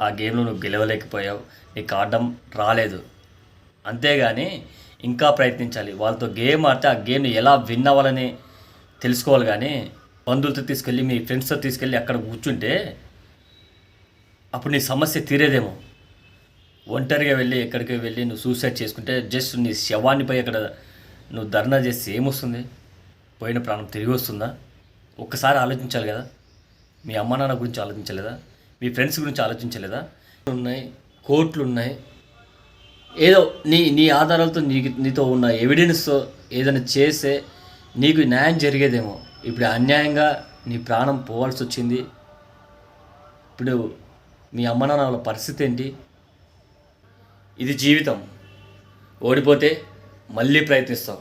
ఆ గేమ్లో నువ్వు గెలవలేకపోయావు నీకు ఆడడం రాలేదు. అంతేగాని ఇంకా ప్రయత్నించాలి. వాళ్ళతో గేమ్ ఆడితే ఆ గేమ్ని ఎలా విన్ అవ్వాలని తెలుసుకోవాలి కానీ బంధువులతో తీసుకెళ్ళి మీ ఫ్రెండ్స్తో తీసుకెళ్ళి అక్కడ కూర్చుంటే అప్పుడు నీ సమస్య తీరేదేమో. ఒంటరిగా వెళ్ళి ఎక్కడికి వెళ్ళి నువ్వు సూసైడ్ చేసుకుంటే జస్ట్ నీ శవాన్ని పోయి అక్కడ నువ్వు ధర్నా చేస్తే ఏమొస్తుంది? పోయిన ప్రాణం తిరిగి వస్తుందా? ఒక్కసారి ఆలోచించాలి కదా. మీ అమ్మ నాన్న గురించి ఆలోచించలేదా? మీ ఫ్రెండ్స్ గురించి ఆలోచించలేదా? ఉన్నాయి కోర్టులు ఉన్నాయి ఏదో నీ నీ ఆధారాలతో నీకు నీతో ఉన్న ఎవిడెన్స్తో ఏదైనా చేస్తే నీకు న్యాయం జరిగేదేమో. ఇప్పుడు అన్యాయంగా నీ ప్రాణం పోవాల్సి వచ్చింది. ఇప్పుడు మీ అమ్మ నాన్న వాళ్ళ పరిస్థితి ఏంటి? ఇది జీవితం. ఓడిపోతే మళ్ళీ ప్రయత్నిస్తాం.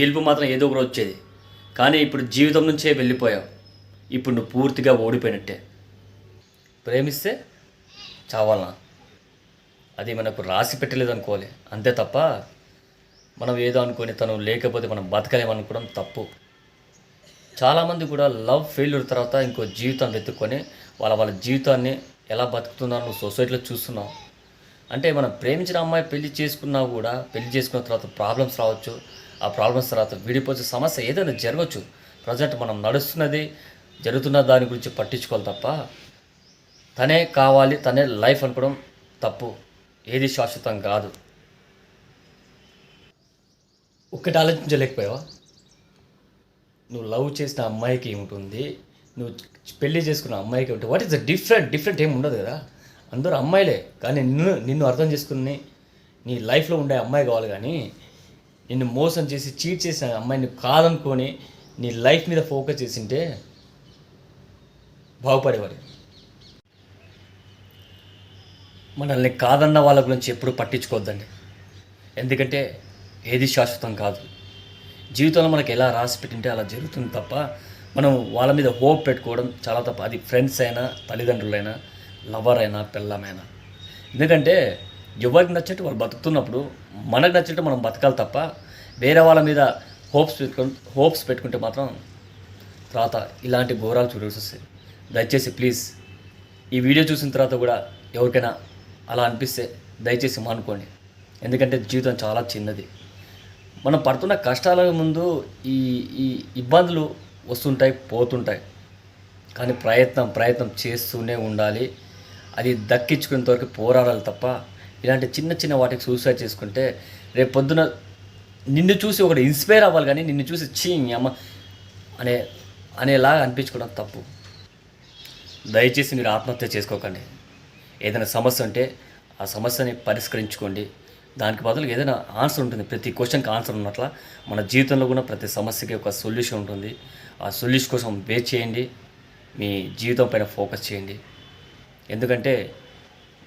గెలుపు మాత్రం ఏదో ఒకటి వచ్చేది. కానీ ఇప్పుడు జీవితం నుంచే వెళ్ళిపోయావు. ఇప్పుడు నువ్వు పూర్తిగా ఓడిపోయినట్టే. ప్రేమిస్తే చావాలనా? అది మనకు రాసి పెట్టలేదు అనుకోవాలి అంతే తప్ప మనం ఏదో అనుకొని తను లేకపోతే మనం బతకలేమనుకోవడం తప్పు. చాలామంది కూడా లవ్ ఫెయిల్యూర్ తర్వాత ఇంకో జీవితం వెతుక్కొని వాళ్ళ వాళ్ళ జీవితాన్ని ఎలా బతుకుతున్నారో నువ్వు సొసైటీలో చూస్తున్నావు. అంటే మనం ప్రేమించిన అమ్మాయి పెళ్ళి చేసుకున్నా కూడా పెళ్ళి చేసుకున్న తర్వాత ప్రాబ్లమ్స్ రావచ్చు. ఆ ప్రాబ్లమ్స్ తర్వాత విడిపోతే సమస్య ఏదైనా జరగవచ్చు. ప్రజెంట్ మనం నడుస్తున్నది జరుగుతున్న దాని గురించి పట్టించుకోవాలి తప్ప తనే కావాలి తనే లైఫ్ అనుకోవడం తప్పు. ఏది శాశ్వతం కాదు. ఒక్కటి ఆలోచించలేకపోయావా? నువ్వు లవ్ చేసిన అమ్మాయికి ఏముంటుంది? నువ్వు పెళ్ళి చేసుకున్న అమ్మాయికి ఉంటుంది what is the different different ఏమి ఉండదు కదా. అందరూ అమ్మాయిలే. కానీ నిన్ను నిన్ను అర్థం చేసుకుని నీ లైఫ్లో ఉండే అమ్మాయి కావాలి కానీ నిన్ను మోసం చేసి చీట్ చేసిన అమ్మాయిని కాదనుకొని నీ లైఫ్ మీద ఫోకస్ చేసింటే బాగుపడేవాడు మనల్ని కాదన్న వాళ్ళ గురించి ఎప్పుడూ పట్టించుకోవద్దండి. ఎందుకంటే ఏది శాశ్వతం కాదు. జీవితంలో మనకి ఎలా రాసి పెట్టింటే అలా జరుగుతుంది తప్ప మనం వాళ్ళ మీద హోప్ పెట్టుకోవడం చాలా తప్ప. అది ఫ్రెండ్స్ అయినా తల్లిదండ్రులైనా లవర్ అయినా పిల్లమైనా ఎందుకంటే ఎవరికి నచ్చినట్టు వాళ్ళు బతుకుతున్నప్పుడు మనకు నచ్చినట్టు మనం బతకాలి తప్ప వేరే వాళ్ళ మీద హోప్స్ పెట్టుకు హోప్స్ పెట్టుకుంటే మాత్రం తర్వాత ఇలాంటి ఘోరాలు చూడాల్సి వస్తాయి దయచేసి ప్లీజ్ ఈ వీడియో చూసిన తర్వాత కూడా ఎవరికైనా అలా అనిపిస్తే దయచేసి మానుకోండి. ఎందుకంటే జీవితం చాలా చిన్నది. మనం పడుతున్న కష్టాల ముందు ఈ ఈ ఇబ్బందులు వస్తుంటాయి పోతుంటాయి. కానీ ప్రయత్నం ప్రయత్నం చేస్తూనే ఉండాలి. అది దక్కించుకునేంత వరకు పోరాడాలి తప్ప ఇలాంటి చిన్న చిన్న వాటికి సూసైడ్ చేసుకుంటే రేపు పొద్దున నిన్ను చూసి ఒకటి ఇన్స్పైర్ అవ్వాలి కానీ నిన్ను చూసి చీ అమ్మ అనే అనేలాగా అనిపించుకోవడం తప్పు. దయచేసి మీరు ఆత్మహత్య చేసుకోకండి. ఏదైనా సమస్య ఉంటే ఆ సమస్యని పరిష్కరించుకోండి. దానికి బదులు ఏదైనా ఆన్సర్ ఉంటుంది. ప్రతి క్వశ్చన్కి ఆన్సర్ ఉన్నట్ల మన జీవితంలో కూడా ప్రతి సమస్యకి ఒక సొల్యూషన్ ఉంటుంది. ఆ సొల్యూషన్ కోసం వెయిట్ చేయండి. మీ జీవితం పైన ఫోకస్ చేయండి. ఎందుకంటే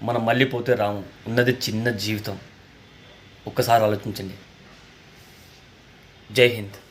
మనం మళ్ళీ పోతే రాము. ఉన్నది చిన్న జీవితం. ఒక్కసారి ఆలోచించండి. జై హింద్.